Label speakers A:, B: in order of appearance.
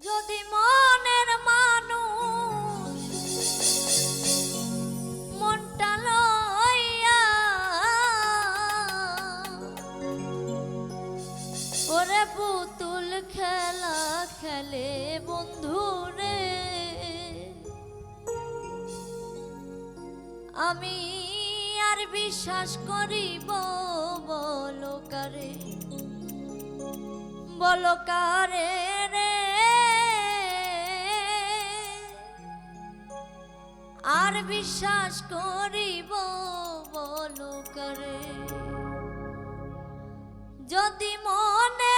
A: যদি মনের মানুষ মনটা লইয়া ওরে পুতুল খেলা খেলে বন্ধু রে আমি আর বিশ্বাস করিব বলো কারে বিশ্বাস করিব বলো করে? যদি মনে